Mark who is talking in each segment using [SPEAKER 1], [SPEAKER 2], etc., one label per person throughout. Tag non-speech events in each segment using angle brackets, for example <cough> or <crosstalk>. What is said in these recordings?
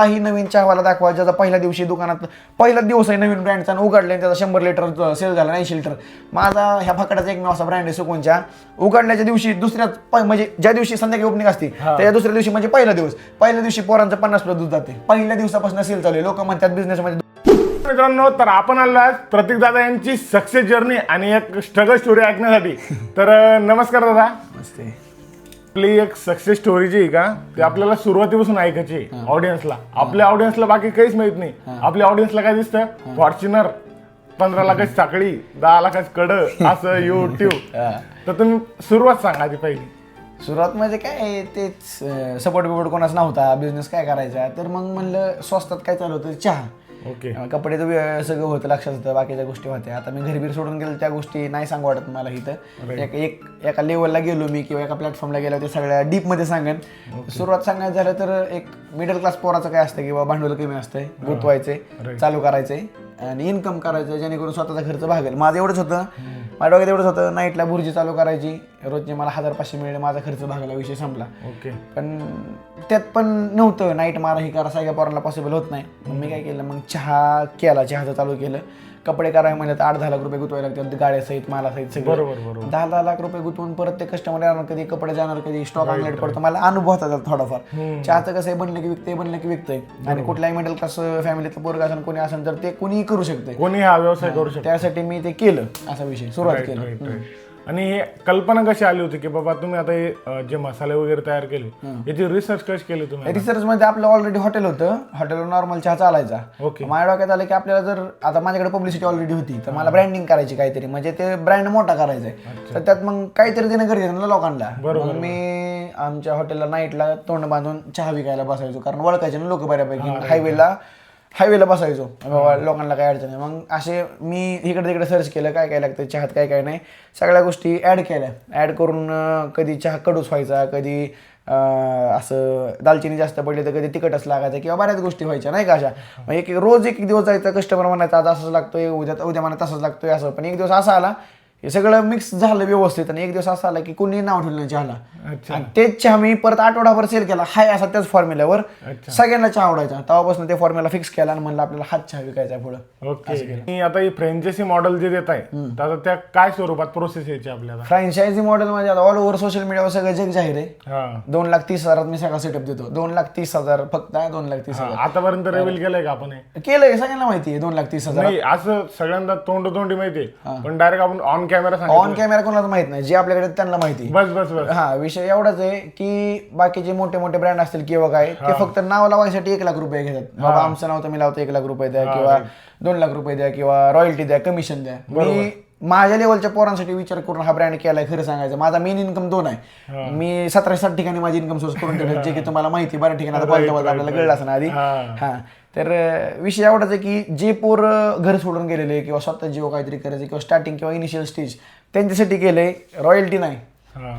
[SPEAKER 1] काही नवीन चहावाला दाखवा ज्याचा पहिल्या दिवशी दुकानात पहिला दिवस आहे नवीन ब्रँडचा उघडला त्याचा शंभर लिटर सेल झाला ऐंशी लिटर माझा ह्या फकाटाचा एकमेव असा ब्रँड आहे सुकूनच्या उघडल्याच्या दिवशी दुसऱ्याच प- म्हणजे ज्या दिवशी संध्याकाळी ओपनिंग असते त्या दुसऱ्या दिवशी म्हणजे पहिला दिवस. पहिल्या दिवशी पोरांचं पन्नास प्लस दूध जाते. पहिल्या दिवसापासून सेल चालू आहे. लोक म्हणतात बिझनेसमध्ये
[SPEAKER 2] मित्रांनो तर आपण आलो आज प्रतीक दादा यांची सक्सेस जर्नी आणि एक स्ट्रगल स्टोरी ऐकण्यासाठी. तर नमस्कार दादा.
[SPEAKER 1] मस्त
[SPEAKER 2] आपली एक सक्सेस स्टोरी जी आहे का ती आपल्याला सुरुवातीपासून ऐकायची ऑडियन्सला आपल्या ऑडियन्सला बाकी काहीच माहीत नाही. आपल्या ऑडियन्सला काय दिसतं? फॉर्च्युनर पंधरा लाखाची साखळी दहा लाखाची कड <laughs> असं युट्यूब तर तुम्ही सुरुवात सांगा आधी पहिली.
[SPEAKER 1] सुरुवात म्हणजे काय तेच सपोर्ट बिपोर्ट कोणाच नव्हता बिझनेस काय करायचा तर मग म्हणलं स्वस्तात काय चालू होतं? चहा.
[SPEAKER 2] ओके.
[SPEAKER 1] कपडे तर सगळं होतं लक्षात होतं बाकीच्या गोष्टी होत्या. आता मी घरी सोडून गेलो त्या गोष्टी नाही सांगू वाटत मला इथं. एक एक एका लेवलला गेलो मी किंवा एका प्लॅटफॉर्मला गेलो ते सगळ्या डीपमध्ये सांगेन. सुरुवात सांगायचं झालं तर एक मिडल क्लास पोराचं काय असतं किंवा भांडवल कमी असतंय गुंतवायचे चालू करायचे आणि इन्कम करायचं जेणेकरून स्वतःचा खर्च भागेल. माझं एवढंच होतं. माझ्या डोक्यात एवढंच होतं नाईटला भुर्जी चालू करायची. रोजचे मला हजार पाचशे मिळले माझा खर्च भागला विषय संपला.
[SPEAKER 2] ओके
[SPEAKER 1] पण त्यात पण नव्हतं नाईट मारा हे करा सगळ्या पोरांना पॉसिबल होत नाही. मग मी काय केलं मग चहा केला चहाचं चालू केलं. कपडे करायला म्हणलं तर आठ दहा लाख रुपये गुतवायला लागतात गाड्यासहित मालासहित सगळं.
[SPEAKER 2] बरोबर बरोबर.
[SPEAKER 1] दहा दहा लाख रुपये गुंतवून परत ते कस्टमर येणार कधी कपडे जाणार कधी स्टॉक ऑनलाईन पडतो. मला अनुभव होता त्याचा थोडाफार. चहाचं कसं आहे बनलं की विकते बनलं की विकतंय. आणि कुठल्याही मिडल क्लास फॅमिलीचं पोरग असेल कोणी असेल तर ते कोणी करू शकते
[SPEAKER 2] कोणी हा व्यवसाय करू शकतो
[SPEAKER 1] त्यासाठी मी ते केलं असा विषय सुरुवात केलं.
[SPEAKER 2] आणि हे कल्पना कशी आली होती की बाबा तुम्ही आता हे अं, जे मसाले वगैरे तयार केले याची रिसर्च कशी केली तुम्ही
[SPEAKER 1] रिसर्च मध्ये आपलं ऑलरेडी हॉटेल होतं. हॉटेलवर नॉर्मल चहा चालायचा.
[SPEAKER 2] ओके
[SPEAKER 1] माझ्या डोक्यात आलं की आपल्याला जर आता माझ्याकडे पब्लिसिटी ऑलरेडी होती तर मला ब्रँडिंग करायची काहीतरी. म्हणजे ते ब्रँड मोठा करायचा आहे तर त्यात मग काहीतरी देणं गरजेचं ना लोकांना. मग मी आमच्या हॉटेलला नाईटला तोंड बांधून चहा विकायला बसायचो. कारण ओळखायचे ना लोक बऱ्यापैकी. हायवेला हायवेला बसायचो. बाबा लोकांना काय अडचण आहे मग असे मी इकडे तिकडे सर्च केलं काय काय लागतं चहात काय काय नाही. सगळ्या गोष्टी ॲड केल्या. ॲड करून कधी चहा कडूच व्हायचा कधी असं दालचिनी जास्त पडली तर कधी तिखटच लागायचं किंवा बऱ्याच गोष्टी व्हायच्या नाही का अशा? मग एक रोज एक एक दिवस जायचा कस्टमर म्हणायचा आज असंच लागतोय उद्या उद्या म्हणा तसंच लागतोय असं. पण एक दिवस असा आला हे सगळं मिक्स झालं व्यवस्थित आणि एक दिवस असा आला की कोणी नाव ठेवलं नाही चहाला.
[SPEAKER 2] अच्छा.
[SPEAKER 1] आणि तेच चहा मी परत आठवडाभर सेल केला. हाय असा त्याच फॉर्म्युल्यावर
[SPEAKER 2] अच्छा.
[SPEAKER 1] सगळ्यांना चहा आवडायचा. तेव्हापासून ते फॉर्म्युला फिक्स केला आणि म्हणलं आपल्याला हात चहा विकायचा आहे पुढं.
[SPEAKER 2] ओके आणि आता ही फ्रँचायसी मॉडेल जे देत आहे तर आता त्या काय स्वरूपात प्रोसेस यायची आपल्याला?
[SPEAKER 1] फ्रँचायझी मॉडेल म्हणजे आता ऑल ओव्हर सोशल मीडियावर सगळं जग जाहीर आहे.
[SPEAKER 2] हा.
[SPEAKER 1] दोन लाख तीस हजारात मी सगळा सेटअप देतो. दोन लाख तीस हजार फक्त आहे, दोन लाख तीस हजार.
[SPEAKER 2] हा, आतापर्यंत रिव्हील केलंय का आपण हे?
[SPEAKER 1] केलंय सगळ्यांना माहिती आहे दोन लाख तीस हजार
[SPEAKER 2] नाही असं सगळ्यांना तोंड तोंडी माहितीये पण डायरेक्ट आपण ऑन कॅमेरा
[SPEAKER 1] ऑन कॅमेरा कोणाला माहीत नाही जे आपल्याकडे त्यांना माहिती.
[SPEAKER 2] बस बस बस.
[SPEAKER 1] हा विषय एवढाच आहे की बाकीचे मोठे मोठे ब्रँड असतील किंवा काय ते फक्त नाव लावायसाठी एक लाख रुपये घेतात. बाबा आमचं नाव मी लावतो एक लाख रुपये द्या किंवा दोन लाख रुपये द्या किंवा रॉयल्टी द्या कमिशन द्या. मी माझ्या लेवलच्या पोरांसाठी विचार करून हा ब्रँड केलाय खरं सांगायचं. माझा मेन इन्कम दोन आहे. मी सतरा साठ ठिकाणी माझी इन्कम सोर्स करून ठेवलं जे की तुम्हाला माहिती बऱ्याच ठिकाणी आता आपल्याला कळलं असं आधी.
[SPEAKER 2] हा.
[SPEAKER 1] तर विषय एवढाच आहे की जे पोर घर सोडून गेलेले किंवा स्वतः जीव काहीतरी करायचे किंवा स्टार्टिंग किंवा इनिशियल स्टेज त्यांच्यासाठी केले रॉयल्टी नाही.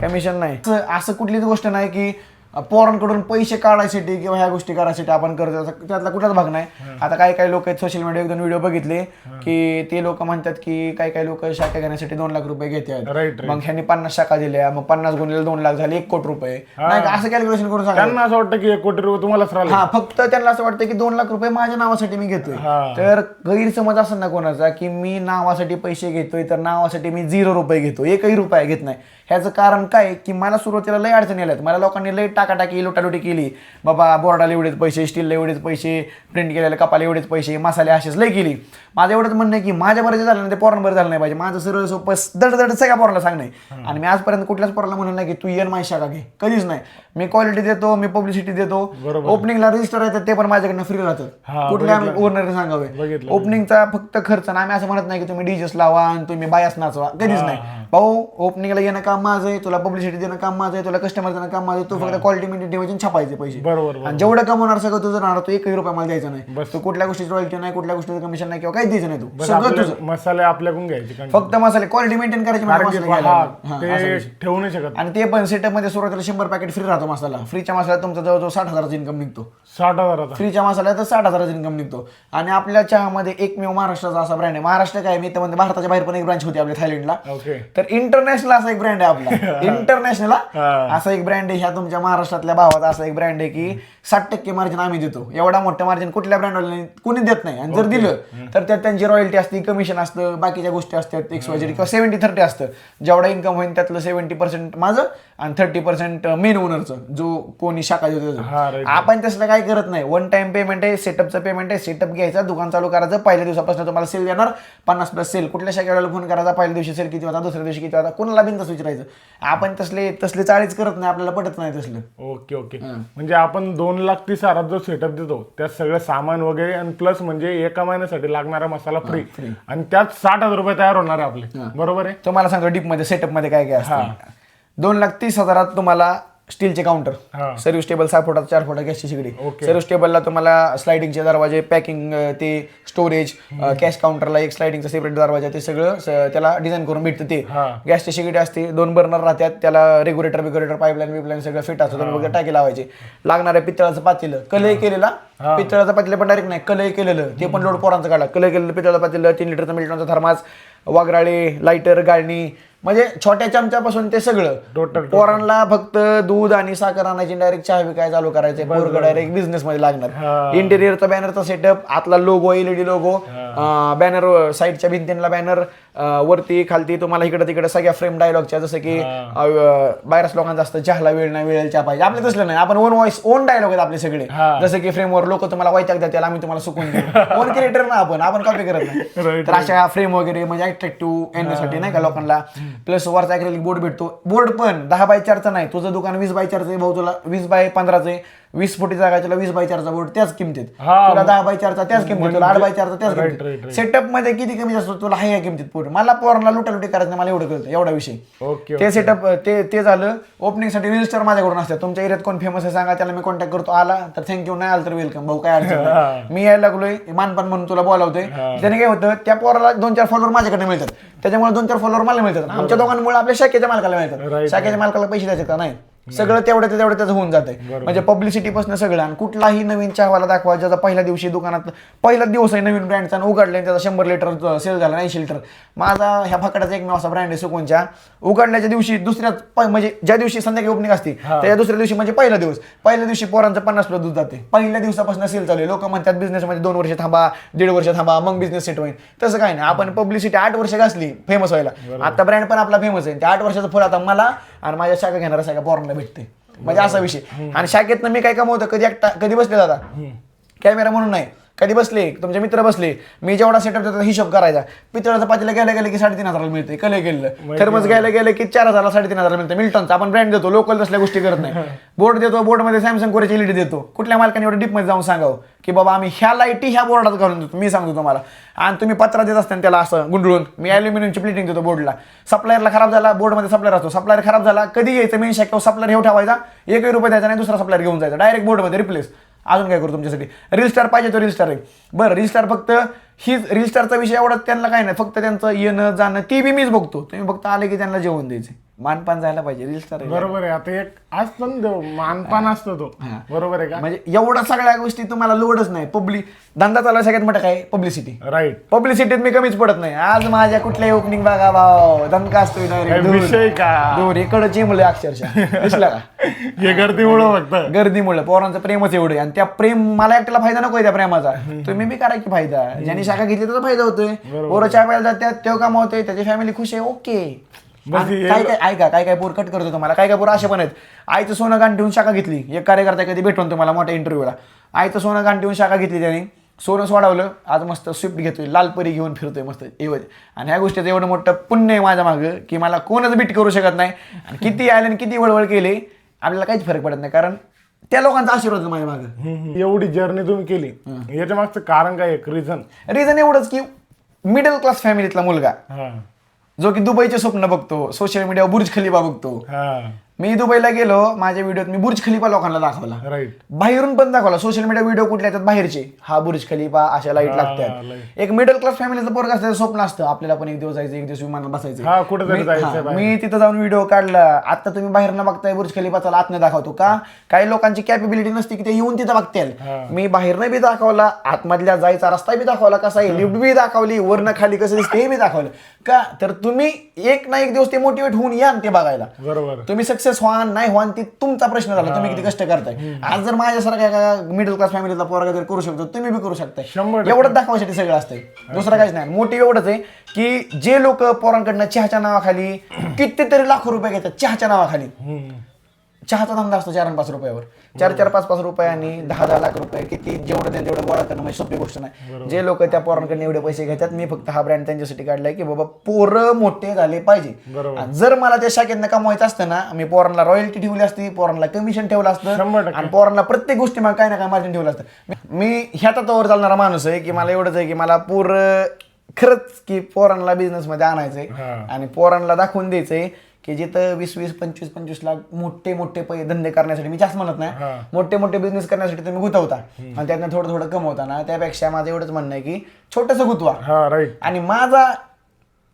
[SPEAKER 1] कमिशन नाही असं- कुठलीच गोष्ट नाही की पोरांकडून पैसे काढायसाठी किंवा ह्या गोष्टी करायसाठी आपण करतो. त्यातला कुठलाच भाग नाही. आता काही काही लोक आहेत सोशल मीडिया दोन व्हिडिओ बघितले की ते लोक म्हणतात की काही काही लोक शाखा घेण्यासाठी दोन लाख रुपये घेतात मग ह्यांनी पन्नास शाखा दिल्या मग पन्नास गुणिले दोन लाख झाले एक कोटी रुपये. नाही का? असं कॅल्क्युलेशन करून सांगा
[SPEAKER 2] त्यांना असं वाटतं की एक कोटी रुपये तुम्हालाच राहिले.
[SPEAKER 1] हा फक्त त्यांना असं वाटतं की दोन लाख रुपये माझ्या नावासाठी मी घेतोय. तर गैरसमज असं ना कोणाचा की मी नावासाठी पैसे घेतोय तर नावासाठी मी झिरो रुपये घेतो एकही रुपया घेत नाही. ह्याचं कारण काय की मला सुरुवातीला लय अडचणी आल्यात. मला लोकांनी लय टाकाटाकी लुटालुटी केली. बाबा बोर्डाला एवढेच पैसे स्टीलला एवढेच पैसे प्रिंट केलेल्या कपाला एवढेच पैसे मसाले असेच लय केली. माझं एवढंच म्हणणं की माझ्या बरं झालं ना ते पोरांना बरं झालं नाही पाहिजे. माझं सरळ सोपं दड सगळ्या पोराला सांगणे आणि मी आजपर्यंत कुठल्याच पोराला म्हणलं नाही की तू येन माझी शाखा घे. कधीच नाही. मी क्वालिटी देतो मी पब्लिसिटी देतो. ओपनिंगला रजिस्टर येतात ते पण माझ्याकडनं फ्री राहतात. कुठल्या ओनरने सांगावे. ओपनिंगचा फक्त खर्च ना आम्ही असं म्हणत नाही की तुम्ही डीजेस लावा आणि तुम्ही बायास नाचवा. कधीच नाही. भाऊ ओपनिंगला येणं काम माझं आहे तुला पब्लिसिटी देणं काम माझं आहे तुला कस्टमर देणं काम माझं तू फक्त क्वालिटी मेंटेन ठेवायची आणि छापायचे पैसे.
[SPEAKER 2] बरोबर बरोबर.
[SPEAKER 1] आणि जेवढं कमवणार सगळं तुझं राहणार तू एकही रुपया मला द्यायचा नाही.
[SPEAKER 2] बस.
[SPEAKER 1] तू कुठल्या गोष्टीची रॉयल्टी नाही कुठल्या गोष्टीचं कमिशन नाही किंवा काहीच द्यायचं नाही तू.
[SPEAKER 2] बस
[SPEAKER 1] सगळं तुझं.
[SPEAKER 2] मसाले आपल्याकडून घ्यायचे कारण
[SPEAKER 1] फक्त मसाले क्वालिटी मेंटेन करायची मला
[SPEAKER 2] की
[SPEAKER 1] मसाले घ्यायला.
[SPEAKER 2] हा,
[SPEAKER 1] लागले. हा, असा
[SPEAKER 2] ते
[SPEAKER 1] विषय.
[SPEAKER 2] ठेवू नाही शकत.
[SPEAKER 1] आणि ते पण सेटअपमध्ये सुरुवातीला शंभर पॅकेट फ्री राहतो मसाला. फ्रीच्या मसाल्यात तुमचा जवळजवळ साठ हजाराचा इन्कम निघतो.
[SPEAKER 2] साठ हजाराचा.
[SPEAKER 1] फ्रीच्या मसाल्यात तर साठ हजाराचा इन्कम निघतो. आणि आपल्या चहामध्ये एकमेव महाराष्ट्राचा असा ब्रँड आहे. महाराष्ट्र काय मी तर म्हणते भारताच्या बाहेर पण एक ब्रांच होती आपल्या थायलंडला.
[SPEAKER 2] ओके
[SPEAKER 1] तर इंटरनॅशनल असा एक ब्रँड आहे आपला. <laughs> इंटरनॅशनल
[SPEAKER 2] हा.
[SPEAKER 1] असा एक ब्रँड आहे ह्या तुमच्या महाराष्ट्रातल्या भावाचा असा एक ब्रँड आहे की साठ टक्के मार्जिन आम्ही देतो. एवढा मोठं मार्जिन कुठल्या ब्रँडवाल्याने कोणी देत नाही. आणि जर दिलं तर त्यात त्यांची रॉयल्टी असते कमिशन असतं बाकीच्या गोष्टी असतात एक्स वाय किंवा सेव्हन्टी थर्टी असतं. जेवढा इन्कम होईल त्यातलं सेव्हन्टी पर्सेंट माझं आणि थर्टी पर्सेंट मेन ओनरचं जो कोणी शाखा देतो. आपण तसलं काय करत नाही. वन टाइम पेमेंट आहे सेटअपचं पेमेंट आहे सेटअप घ्यायचा दुकान चालू करायचं पहिल्या दिवसापासून तुम्हाला सेल देणार. पन्नास प्लस सेल कुठल्या शाखेला फोन करायचा पहिल्या दिवशी सेल किती होता दुसऱ्या दिवशी किती होता कोणाला बिंदास विचारायचं. आपण तसले तसले चाळीच करत नाही आपल्याला पटत नाही तसलं.
[SPEAKER 2] Okay okay. म्हणजे आपण दोन लाख तीस हजारात जो सेटअप देतो त्यात सगळं सामान वगैरे आणि प्लस म्हणजे एका महिन्यासाठी लागणारा मसाला फ्री आणि त्यात साठ हजार रुपये तयार होणार आहे आपले. बरोबर आहे?
[SPEAKER 1] तुम्हाला सांगतो डीपमध्ये सेटअपमध्ये काय काय असतं. दोन लाख तीस हजारात तुम्हाला स्टीलचे काउंटर. सर्व्हिस टेबल सहा फुटात चार फुटा गॅसची शिगडी. सर्व्हिस टेबलला तुम्हाला स्लायडिंगचे दरवाजे पॅकिंग ते स्टोरेज कॅश काउंटरला एक स्लायडिंगचा सेपरेट दरवाजा ते सगळं त्याला डिझाईन करून भेटतं ते. गॅसची शिगडी असते दोन बर्नर राहतात त्याला रेग्युलेटर बिग्युलेटर पाईपलाईन बिपलाईन सगळं फिट असतं बघा टाकी लावायचे. लागणाऱ्या पितळाचं पातेलं कलई केलेला पितळाचं पातेलं पण डायरेक्ट नाही कलई केलेलं ते पण लोड पोरांचं काढला कलई केलेलं पितळाचं पातेलं तीन लिटरचं मिल्टनचा थर्मास वागराळे लाईटर गाळणी म्हणजे छोट्या चमच्यापासून ते सगळं.
[SPEAKER 2] Total,
[SPEAKER 1] पोरांना फक्त दूध आणि साखर आणायची डायरेक्ट चहा विकाय चालू करायचे. पोरग डायरेक्ट बिझनेस मध्ये लागणार. इंटेरियरचा बॅनरचा सेटअप आतला लोगो एलईडी लोगो बॅनर साईडच्या भिंतींना बॅनर वरती खालती तुम्हाला इकडे तिकडे सगळ्या फ्रेम डायलॉगच्या जसं की बाहेरच लोकांचा असतं चहाला वेळ नाही वेळेल चहा पाहिजे. आपलं तसलं नाही. आपण ओन व्हॉइस ओन डायलॉग आहेत आपले सगळे. जसं की फ्रेमवर लोक तुम्हाला वैताग त्याला आम्ही तुम्हाला सुकून देऊ. ओन क्रिएटर ना आपण. आपण कॉपी करत नाही. <laughs> तर अशा फ्रेम वगैरे म्हणजे अट्रॅक्टिव्ह येण्यासाठी नाही का लोकांना. प्लस वरचा अॅक्रेलिक बोर्ड भेटतो. बोर्ड पण दहा बाय चारचा नाही. तुझं दुकान वीस बाय चारचं भाऊ तुला वीस बाय पंधराचं वीस फुटी जागा तुला वीस बाय चारचा बोर्ड त्याच किमतीत. तुला दहा बाय चारचा त्याच किमतीत तुला आठ बाय चारचा त्याच किमतीत. सेटअपमध्ये किती कमी असतो तुला हाय या किमतीत पूर्ण? मला पोरांना लुटालुटी करायचं नाही, मला एवढं कळतं एवढा विषय. ते सेटअप ते ते झालं. ओपनिंगसाठी रजिस्टर माझ्याकडून असतात. तुमच्या एरियात कोण फेमस आहे सांगा त्याला मी कॉन्टॅक्ट करतो. आला तर थँक्यू नाही आलं तर वेलकम भाऊ काय अडचण. मी यायला लागलोय मानपान म्हणून तुला बोलावतोय. त्याने काय होतं त्या पोराला दोन चार फॉलोअर माझ्याकडे मिळतात. त्याच्यामुळे दोन चार फॉलोअर मला मिळतात. आमच्या दोघांमुळे आपल्या शाखेच्या मालकाला मिळतात. शाखेच्या मालकाला पैसे द्यायचे का? नाही. सगळं तेवढं ते तेवढं त्याचं होऊन जाते म्हणजे पब्लिसिटी पासून सगळं आणि कुठलाही नवीन चहावाला दाखवा ज्याचा पहिल्या दिवशी दुकानात पहिला दिवस आहे नवीन ब्रँडचा आणि उघडले त्याचा शंभर लिटर सेल झाला ऐंशी लिटर माझा ह्या फकडाचा एकमेव असा ब्रँड आहे सुकोनच्या उघडल्याच्या दिवशी दुसऱ्याच प- म्हणजे ज्या दिवशी संध्याकाळी ओपनिंग असते त्या दुसऱ्या दिवशी म्हणजे पहिला दिवस. पहिल्या दिवशी पोरांचं पन्नास प्लस दूध जाते. पहिल्या दिवसापासून सेल चालू आहे. लोक म्हणतात business मध्ये दोन वर्ष थांबा दीड वर्ष थांबा मग बिझनेस सेट होईल. तसं काही नाही. आपण पब्लिसिटी आठ वर्ष घासली फेमस व्हायला. आता ब्रँड पण आपला फेमस आहे. त्या आठ वर्षाचं फळ आता मला आणि माझ्या शाखा घेणाऱ्या सगळ्या पोरांना भेटते. म्हणजे असा विषय. आणि शाखेतनं मी काय कमवतो कधी एकटा कधी बसले दादा? कॅमेरा म्हणून नाही. कधी बसले? तुमचे मित्र बसले. मी जेवढा सेटअप देतो हिशोब करायचा. पितळाचं पातीला गेलं गेलं की साडेतीन हजाराला मिळते कले गेलं. थर्मस घ्यायला गेलं की चार हजारला साडेतीन हजार मिळतं मिल्टनचा आपण ब्रँड देतो लोकल तसल्या गोष्टी करत नाही. <laughs> बोर्ड देतो बोर्डमध्ये सॅमसंग कोरेची एलईडी देतो. कुठल्या मालकाने एवढं डीपमध्ये जाऊन सांगावं? की बाबा आम्ही ह्या लाईटी ह्या बोर्डात घालून देतो. मी सांगतो तुम्हाला. आणि तुम्ही पत्रा देत असताना त्याला असं गुंडळून मी ॲल्युमिनियमची प्लेटिंग देतो बोर्डला सप्लायरला खराब झाला बोर्डमध्ये सप्लायर असतो. सप्लायर खराब झाला कधी यायचं मेन शाखेवर सप्लायर घेऊन ठेवायचा एकही रुपये द्यायचा नाही दुसरा सप्लायर घेऊन जायचा. डायरेक्ट बोर्डमध्ये रिप्लेस अजून काय करू तुमच्यासाठी? रील स्टार पाहिजे तो रील स्टार आहे. बरं रील स्टार फक्त ही रील स्टारचा विषय एवढा त्यांना काय नाही. फक्त त्यांचं येणं जाणं ती बी मीच बघतो. तुम्ही फक्त आले की त्यांना जेवण द्यायचे मानपान जायला पाहिजे रील स्टार
[SPEAKER 2] बरोबर आहे. आता एक असतो ना तो मानपान असतो तो. बरोबर आहे का?
[SPEAKER 1] म्हणजे एवढ्या सगळ्या गोष्टी तुम्हाला लोडच नाही. पब्लिक धंदा चालवायला सगळ्यात मोठं काय? पब्लिसिटी
[SPEAKER 2] राईट
[SPEAKER 1] पब्लिसिटीत मी कमीच पडत नाही. आज माझ्या कुठल्याही ओपनिंग बघा भाव
[SPEAKER 2] विषय
[SPEAKER 1] डायरेक्ट
[SPEAKER 2] का?
[SPEAKER 1] दूर इकडं चिमले अक्षरशः. दिसला का? <laughs>
[SPEAKER 2] हे गर्दीमुळं फक्त.
[SPEAKER 1] गर्दीमुळे. पोरांचं प्रेमच एवढं आणि त्या प्रेम मला एकट्याला फायदा नकोय त्या प्रेमाचा. तुम्ही बी करा की फायदा. ज्यांनी शाखा घेतली त्याचा फायदा होतोय. पोरं चहा प्यायला जातात तेव्हा कमावतोय त्याची फॅमिली खुश आहे ओके.
[SPEAKER 2] बस हे-
[SPEAKER 1] काय काय ऐका काय काय पोर कट करतो तुम्हाला? काय काय पोर असे पण आहेत. आईचं सोनं गाण ठेवून शाखा घेतली. एक कार्यकर्ता कधी भेटून तुम्हाला मोठ्या इंटरव्ह्यूला आईचं सोनं गाण ठेवून शाखा घेतली त्याने. सोनं सोडवलं. आज मस्त स्विफ्ट घेतोय. लालपरी घेऊन फिरतोय मस्त. एवढं. आणि ह्या गोष्टीचं एवढं मोठं पुण्य आहे माझ्या मागं की मला कोणच बीट करू शकत नाही. आणि किती आले आणि किती वळवळ केली. आपल्याला काहीच फरक पडत नाही कारण त्या लोकांचा आशीर्वाद माझ्या मागं.
[SPEAKER 2] एवढी जर्नी तुम्ही केली. याच्या मागचं कारण काय एक रिझन
[SPEAKER 1] रिझन एवढंच की मिडल क्लास फॅमिलीतला मुलगा. जो की दुबईचे स्वप्न बघतो सोशल मीडियावर बुर्ज खलिफा बघतो. मी दुबईला गेलो माझ्या व्हिडिओत मी बुर्ज खलिफा लोकांना दाखवला.
[SPEAKER 2] राईट
[SPEAKER 1] बाहेरून पण दाखवला. सोशल मीडिया व्हिडिओ कुठल्या येतात? बाहेरचे. हा बुर्ज खलिफा अशा
[SPEAKER 2] लाइट
[SPEAKER 1] लागतात. एक मिडल क्लास फॅमिलीचं पोरग असतं स्वप्न असतं. आपल्याला पण एक दिवस जायचं एक दिवस विमानात बसायचं.
[SPEAKER 2] हा,
[SPEAKER 1] मी- तिथं जाऊन व्हिडिओ काढला. आता तुम्ही बाहेर न बघताय बुर्ज खलिफा चला आतनं दाखवतो का? काही लोकांची कॅपेबिलिटी नसते की ते येऊन तिथं बघतील. मी बाहेरनं बी दाखवला आतमधल्या जायचा रस्ता बी दाखवला कसा आहे लिफ्ट बी दाखवली वरनं खाली कसं दिसते हे बी दाखवलं. का? तर तुम्ही एक ना एक दिवस ते मोटिवेट होऊन या ते बघायला.
[SPEAKER 2] बरोबर.
[SPEAKER 1] तुम्ही सक्सेस सक्सेस व्हा नाही व्हा ती तुमचा प्रश्न झाला. तुम्ही किती कष्ट करताय. आज जर माझ्यासारख्या मिडल क्लास फॅमिलीतला पोरगा जर करू शकतो तुम्ही बी करू शकताय.
[SPEAKER 2] शंभर
[SPEAKER 1] एवढंच दाखवायसाठी सगळं असतंय. दुसरं काहीच नाही. मोटिव्ह एवढंच आहे की जे लोक पोरांकडनं चहाच्या नावाखाली कितीतरी लाखो रुपये घेतात चहाच्या नावाखाली. चहाचा धंदा असतो चार आणि पाच रुपयावर चार चार पाच पाच रुपयांनी दहा दहा लाख रुपये किती जेवढं देईल तेवढं गोळा करणं म्हणजे सोपी गोष्ट नाही जे लोक त्या पोरांकडे एवढे पैसे घेतात मी फक्त हा ब्रँड त्यांच्यासाठी काढलाय की बाबा पोरं मोठे झाले पाहिजे. आणि जर मला त्या शाखेतनं कमवायचं असतं ना मी पोरांना रॉयल्टी ठेवली असती पोरांना कमिशन ठेवलं असतं. आणि पोरांना प्रत्येक गोष्टी मला काय ना काय मार्जिन ठेवलं असतं मी- ह्या तत्वावर चालणारा माणूस आहे की मला एवढंच आहे की मला पोर खरंच की पोरांना बिझनेस मध्ये आणायचंय. आणि पोरांना दाखवून द्यायचंय की जिथं वीस वीस पंचवीस पंचवीस लाख मोठे मोठे पै धंदे करण्यासाठी मी जास्त म्हणत नाही. मोठे मोठे बिझनेस करण्यासाठी तुम्ही गुतवता. आणि त्यातनं थोडं थोडं कमवता ना. त्यापेक्षा माझं एवढंच म्हणणं आहे की छोटंसं गुतवा.
[SPEAKER 2] राईट.
[SPEAKER 1] आणि माझा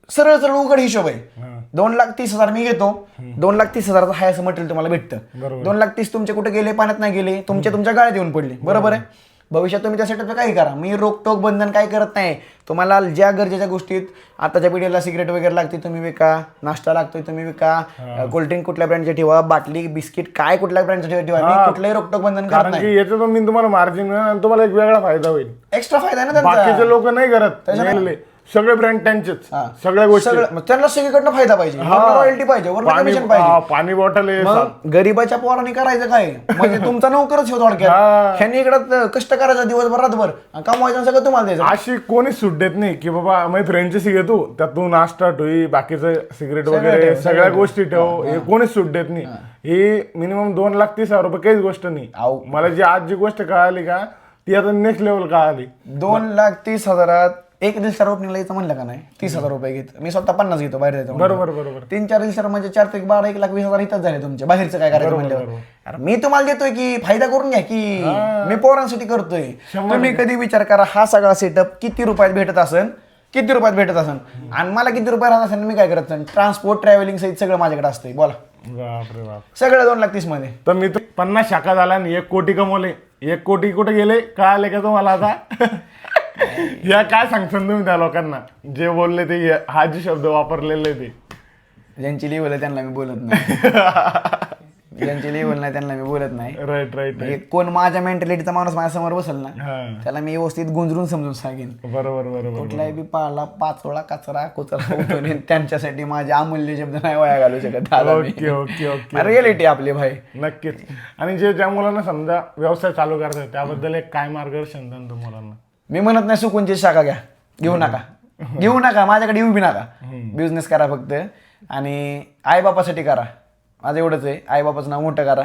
[SPEAKER 1] सरळ सरळ उघड हिशोब आहे. दोन लाख तीस हजार मी घेतो. दोन लाख तीस हजाराचं हाय असं मटेरियल तुम्हाला भेटतं. दोन लाख तीस तुमचे कुठे गेले पाण्यात नाही गेले तुमचे तुमच्या गाळ्यात येऊन पडले. बरोबर आहे? भविष्यात तुम्ही त्या सेटअपचं काही करा. मी रोकटोक बंधन काय करत नाही. तुम्हाला ज्या गरजेच्या गोष्टीत आताच्या पिढीला सिगरेट वगैरे लागते तुम्ही विका. नाश्ता लागतोय तुम्ही विका. कोल्ड्रिंक कुठल्या ब्रँडचे ठेवा? बाटली बिस्किट काय कुठल्या ब्रँडचं ठेवा? ठेवा. मी कुठलंही रोकटोक बंधन करत नाही.
[SPEAKER 2] याच्यातून मी तुम्हाला मार्जिन तुम्हाला एक वेगळा फायदा होईल.
[SPEAKER 1] एक्स्ट्रा फायदा ना
[SPEAKER 2] बाकीचे लोक नाही करत. सगळे ब्रँड त्यांचेच.
[SPEAKER 1] हा.
[SPEAKER 2] सगळ्या गोष्टी.
[SPEAKER 1] सगळं मग त्यांना सगळीकडनं फायदा पाहिजे. रॉयल्टी पाहिजे. वरनं
[SPEAKER 2] पाणी
[SPEAKER 1] पाहिजे.
[SPEAKER 2] पाणी बॉटल आहे
[SPEAKER 1] मग गरीबाच्या पोराने करायचं काय? म्हणजे तुमचा नोकरच हो थोडक्यात.
[SPEAKER 2] हा.
[SPEAKER 1] ह्यांनी इकडं कष्ट करायचं दिवसभर रातभर. आणि कमवायचं सगळं तुम्हाला द्यायचं.
[SPEAKER 2] अशी कोणीच सूट देत नाही की बाबा मी फ्रेंडची सिगरेट तू त्यात तू नाश्ता ठेवी बाकीचं सिगरेट वगैरे
[SPEAKER 1] ठेव,
[SPEAKER 2] सगळ्या
[SPEAKER 1] सगळं
[SPEAKER 2] गोष्टी ठेव. हे. कोणीच सूट देत नाही. ही. मिनिमम दोन लाख तीस हजार रुपये काहीच गोष्ट नाही.
[SPEAKER 1] आऊ.
[SPEAKER 2] मला जी आज जी गोष्ट कळाली का ती आता नेक्स्ट लेवल कळाली.
[SPEAKER 1] दोन लाख तीस हजारात एक दिवसाला ओपनिंगला यायचं म्हणलं का नाही? तीस हजार रुपये घेत. मी स्वतः पन्नास घेतो बाहेर जायचं.
[SPEAKER 2] बरोबर बरोबर.
[SPEAKER 1] तीन चार दिवसाला म्हणजे चार ते बारा एक लाख वीस हजार इथंच झाले तुमचे. बाहेरचं काय करायचं म्हणल्यावर. अरे मी तुम्हाला देतोय की फायदा करून घ्या की मी पोरांसाठी करतोय. तुम्ही कधी विचार करा हा सगळा सेटअप किती रुपयात भेटत असेल किती रुपयात भेटत असेल आणि मला किती रुपये राहत असेल मी काय करत असेल ट्रान्सपोर्ट ट्रॅव्हलिंग सहित सगळं माझ्याकडे असतंय. बोला.
[SPEAKER 2] बापरे बाप.
[SPEAKER 1] सगळं दोन लाख तीसमध्ये.
[SPEAKER 2] तर मी तर पन्नास शाखा झाला आणि एक कोटी कमवले. एक कोटी कुठे गेले? कळाले का तुम्हाला आता? <laughs> या काय सांगसान तुम्ही त्या लोकांना? जे बोलले ते हे- हा जे शब्द वापरलेले ते.
[SPEAKER 1] ज्यांची लेवल आहे त्यांना मी बोलत नाही. <laughs> ज्यांची लेवल नाही त्यांना मी बोलत नाही.
[SPEAKER 2] राईट राईट
[SPEAKER 1] म्हणजे कोण माझ्या मेंटॅलिटीचा माणूस माझ्यासमोर बसेल ना
[SPEAKER 2] हा.
[SPEAKER 1] त्याला मी व्यवस्थित गुंजरून समजून सांगेन.
[SPEAKER 2] बरोबर बरोबर
[SPEAKER 1] कुठलाही बी पाला पाचोळा कचरा कुचरा. त्यांच्यासाठी माझे अमूल्य शब्द नाही वया घालू शकत
[SPEAKER 2] ओके ओके ओके. <laughs>
[SPEAKER 1] रिअलिटी आपली भाई.
[SPEAKER 2] नक्कीच. आणि जे ज्या मुलांना समजा व्यवसाय चालू करतात त्याबद्दल एक काय मार्गदर्शन द्या तुम्ही मुलांना?
[SPEAKER 1] मी म्हणत नाही सुकूनची शाखा घ्या. घेऊ नका. घेऊ नका. माझ्याकडे येऊ बी नका. बिझनेस करा फक्त. आणि आईबापासाठी करा. माझं एवढंच आहे. आईबापाचं नाव मोठं करा.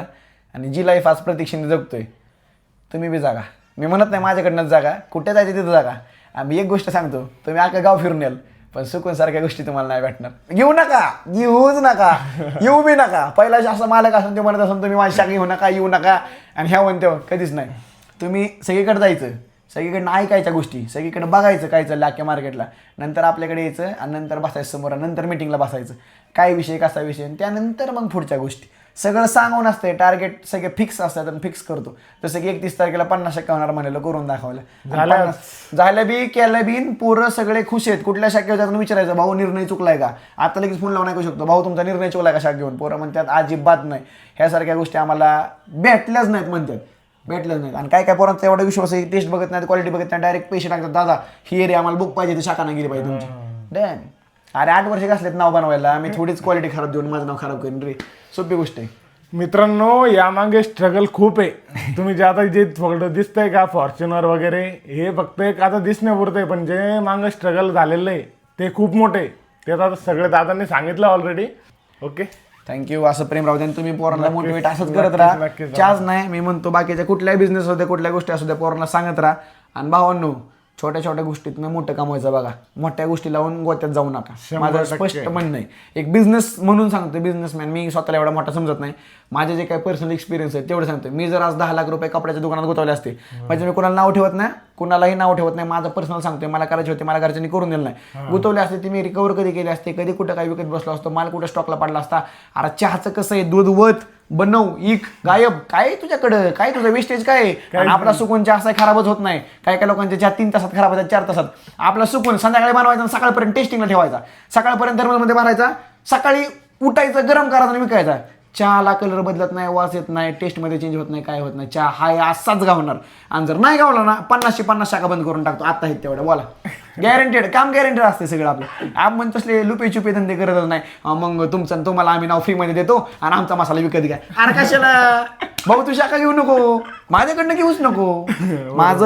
[SPEAKER 1] आणि जी लाईफ आज प्रतीक्षेने जगतोय तुम्ही बी जागा. मी म्हणत नाही माझ्याकडनंच जागा. कुठे जायचं तिथं जागा. आम्ही एक गोष्ट सांगतो. तुम्ही अख्खं गाव फिरून याल. पण सुकून सारख्या गोष्टी तुम्हाला नाही भेटणार. घेऊ नका. घेऊच नका. येऊ बी नका. पहिला असं मालक असून ते म्हणत असून तुम्ही माझी शाखा घेऊ नका येऊ नका. आणि ह्या म्हणतो कधीच नाही. तुम्ही सगळीकडे जायचं. सगळीकडनं ऐकायच्या गोष्टी सगळीकडे बघायचं काय चाललं अख्ख्या मार्केटला नंतर आपल्याकडे यायचं आणि नंतर बसायचं समोर नंतर मिटिंगला बसायचं. काय विषय कसा विषय? आणि त्यानंतर मग पुढच्या गोष्टी. सगळं सांगून असते टार्गेट सगळे फिक्स असतात आणि फिक्स करतो. जसं की एकतीस तारखेला पन्नास टक्का होणार म्हणलं करून दाखवलं.
[SPEAKER 2] झालं.
[SPEAKER 1] बी केलं बी पोरं सगळे खुश आहेत. कुठल्या शाखेवर जाताना विचारायचं भाऊ निर्णय चुकलाय का? आता लगेच फोन लावून ऐकू शकतो. भाऊ तुमचा निर्णय चुकलाय का शाख घेऊन पोरं म्हणतात अजिबात नाही. ह्यासारख्या गोष्टी आम्हाला भेटल्याच नाहीत म्हणतात. भेटल्याच नाहीत आणि काय काय पोरांचा एवढा विश्वास आहे टेस्ट बघत नाही क्वालिटी बघत नाही डायरेक्ट पैसे टाकतात. दादा ही एरिया आम्हाला बुक पाहिजे ती शाखा नाही गेली पाहिजे तुमची. डॅन अरे आठ वर्ष कसलेत नाव बनवायला. आम्ही थोडीच क्वालिटी खराब देऊन माझं नाव खराब करेन रे. सोपी गोष्ट आहे.
[SPEAKER 2] मित्रांनो यामागे स्ट्रगल खूप आहे. तुम्ही जे आता जे थोडं दिसतंय का फॉर्च्युनर वगैरे हे फक्त एक आता दिसण्यापुरतं आहे पण जे मागं स्ट्रगल झालेलं आहे ते खूप मोठे. ते आता सगळे दादांनी सांगितलं ऑलरेडी ओके
[SPEAKER 1] थँक्यू असं प्रेम राहू द्या आणि तुम्ही पोरांना मोटिवेट असंच करत राहा.
[SPEAKER 2] नक्कीच.
[SPEAKER 1] चार्ज नाही मी म्हणतो बाकीच्या कुठल्याही बिझनेस होते कुठल्या गोष्टी असू द्या पोरांना सांगत राहा. आणि भावांनो छोट्या छोट्या गोष्टीतनं मोठं कमवायचं बघा. मोठ्या गोष्टी लावून गोत्यात जाऊ नका. माझं. स्पष्ट म्हणणं आहे. एक बिझनेस म्हणून सांगतो बिझनेसमॅन मी स्वतःला एवढा मोठा समजत नाही. माझे जे काही पर्सनल एक्सपिरियन्स आहे तेवढं सांगतो मी जर आज दहा लाख रुपये कपड्याच्या दुकानात गुतवले असते म्हणजे मी कोणाला नाव ठेवत नाही कुणालाही नाव ठेवत नाही. माझं पर्सनल सांगतोय. मला करायचे होते मला घरच्यांनी करून दिलं नाही. गुतवले असते ती मी रिकवर कधी केले असते कधी कुठं काही विकत बसलो असतो माल कुठं स्टॉकला पडला असता. अरे चहाचं कसं आहे? दूध वत. बनव इक गायब. काय तुझ्याकडं? काय तुझं वेस्टेज काय? आहे? आणि आपला सुकून चहा असा खराबच होत नाही. काय काय लोकांचे चहा तीन तासात खराब होतात चार तासात. आपला सुकून संध्याकाळी बनवायचा आणि सकाळपर्यंत टेस्टिंगला ठेवायचा. सकाळपर्यंत थर्मलमध्ये भरायचा. सकाळी उठायचं गरम करायचं आणि विकायचा. चहाला कलर बदलत नाही वास येत नाही टेस्टमध्ये चेंज होत नाही काय होत नाही. चहा हाय असाच गावणार आणि जर नाही गावला ना पन्नासशे पन्नास शाखा बंद करून टाकतो. आता आहेत तेवढ्या. बोला. गॅरंटेड काम गॅरंटेड असते सगळं आपलं. आपण तसले लुपे चुपे धंदे करतच नाही. मग तुमचं तुम्हाला आम्ही नाव फ्रीमध्ये देतो आणि आमचा मसाला विकत घ्या. अरे कशाला? भाऊ तू शाखा घेऊ नको. माझ्याकडनं घेऊच नको. <laughs> माझं